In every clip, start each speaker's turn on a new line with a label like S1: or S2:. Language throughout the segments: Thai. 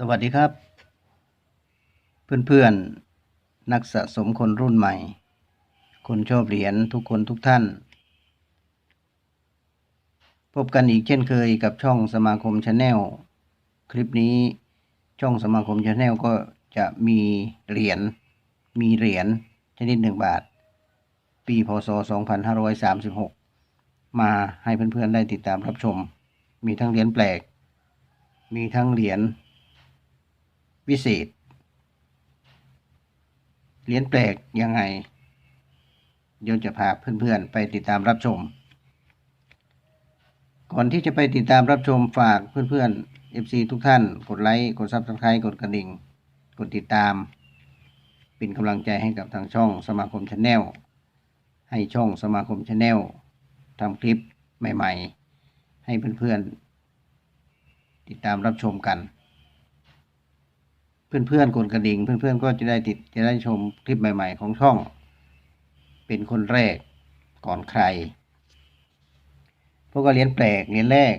S1: สวัสดีครับ เพื่อนๆ นักสะสมคนรุ่นใหม่ คนชอบเหรียญทุกคนทุกท่าน พบกันอีกเช่นเคยกับช่องสมาคมชาแนลคลิปนี้ช่องสมาคมชาแนลก็จะมีเหรียญมีเหรียญชนิดหนึ่งบาท ปีพศ 2536 มาให้เพื่อนๆ ได้ติดตามรับชม มีทั้งเหรียญแปลก มีทั้งเหรียญ วิเศษ เหรียญแปลกยังไง เดี๋ยวจะพาเพื่อนๆไปติดตามรับชม ก่อนที่จะไปติดตามรับชมฝากเพื่อนๆ FC ทุกท่าน กดไลค์ กด Subscribe กดกระดิ่ง กดติดตาม เป็นกำลังใจให้กับทางช่องสมาคมชาแนลให้ช่องสมาคมชาแนลทำคลิปใหม่ ๆ ให้เพื่อนๆติดตามรับชมกัน เพื่อนๆกดกระดิ่ง เพื่อนๆก็จะได้ติดจะได้ชมคลิปใหม่ๆของช่อง เป็นคนแรกก่อนใคร พวกก็เรียญแปลกเรียญแรก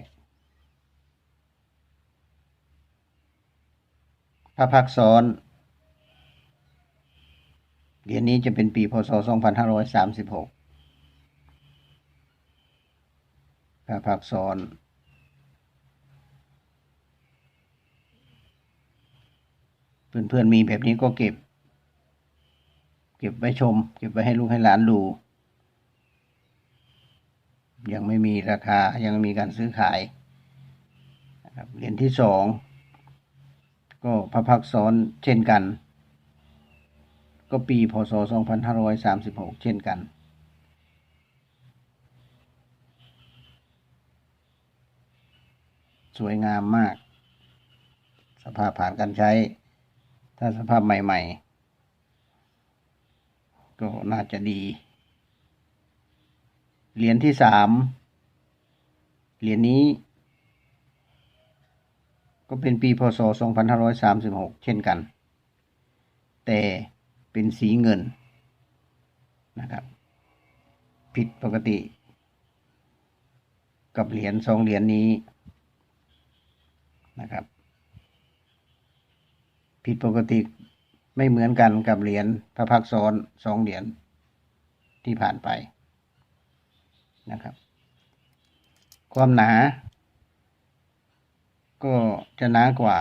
S1: พระพักซ้อนเรียญนี้จะเป็นปีพศ 2536พระพักซ้อน เพื่อนๆมีแบบนี้ก็เก็บ เก็บไว้ชม เก็บไว้ให้ลูกให้หลานดู ยังไม่มีราคายังไม่มีการซื้อขายเหรียญที่สองก็พระพักตร์ซ้อนเช่นกัน ก็ปีพศ 2536 เช่นกัน สวยงามมาก สภาพผ่านการใช้ ถ้าสภาพใหม่ ๆ ก็น่าจะดี เหรียญที่สามเหรียญนี้ ก็เป็นปีพศ 2536 เช่นกัน แต่เป็นสีเงินนะครับ ผิดปกติ กับเหรียญสองเหรียญนี้นะครับ ผิดปกติไม่เหมือนกันกับเหรียญพระพักตร์ซ้อนสองเหรียญที่ผ่านไปนะครับ ความหนา ก็จะหนากว่า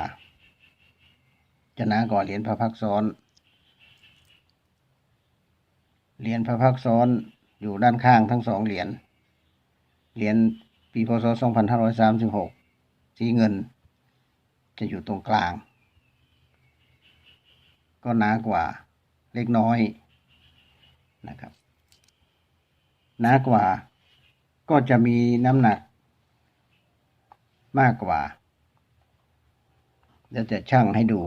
S1: จะหนากว่าเหรียญพระพักตร์ซ้อนเหรียญพระพักตร์ซ้อนอยู่ด้านข้างทั้งสองเหรียญเหรียญปีพศ 2536 สีเงิน จะอยู่ตรงกลาง ก็หนากว่าเล็กน้อยนะครับหนากว่าก็จะมีน้ำหนักมากกว่าเดี๋ยวจะชั่งให้ดู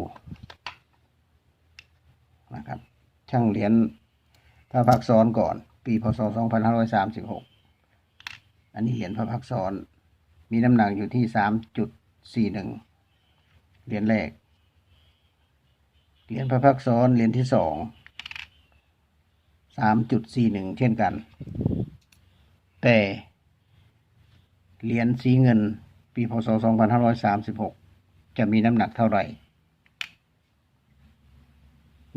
S1: นะครับชั่งเหรียญพระพักตร์ซ้อนก่อน ปีพศ 2536 อันนี้เหรียญพระพักตร์ซ้อน มีน้ำหนักอยู่ที่ 3.41 เหรียญแรก เหรียญพระพักซ้อนเหรียญที่สองสามจุดสี่หนึ่งเช่นกัน แต่เหรียญสีเงินปีพศสองพันห้าร้อยสามสิบหกจะมีน้ำหนักเท่าไหร่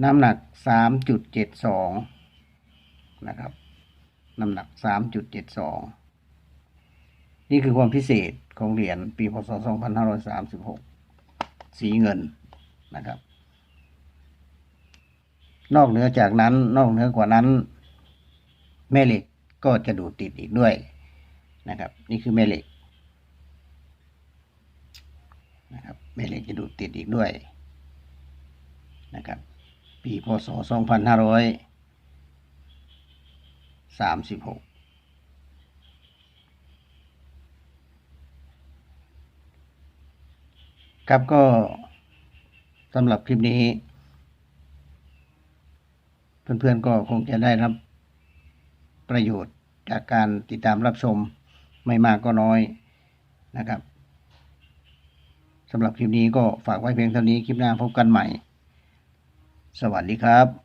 S1: น้ำหนักสามจุดเจ็ดสองนะครับ น้ำหนักสามจุดเจ็ดสองนี่คือความพิเศษของเหรียญปีพศสองพันห้าร้อยสามสิบหกสีเงินนะครับ นอกเหนือจากนั้น นอกเหนือกว่านั้น แม่เหล็กก็จะดูดติดอีกด้วยนะครับ นี่คือแม่เหล็กนะครับแม่เหล็กจะดูดติดอีกด้วยนะครับ ปีพศสองพันห้าร้อยสามสิบหกครับก็สำหรับคลิปนี้ เพื่อนๆก็คงจะได้รับประโยชน์จากการติดตามรับชมไม่มากก็น้อยนะครับสำหรับคลิปนี้ก็ฝากไว้เพียงเท่านี้คลิปหน้าพบกันใหม่ สวัสดีครับ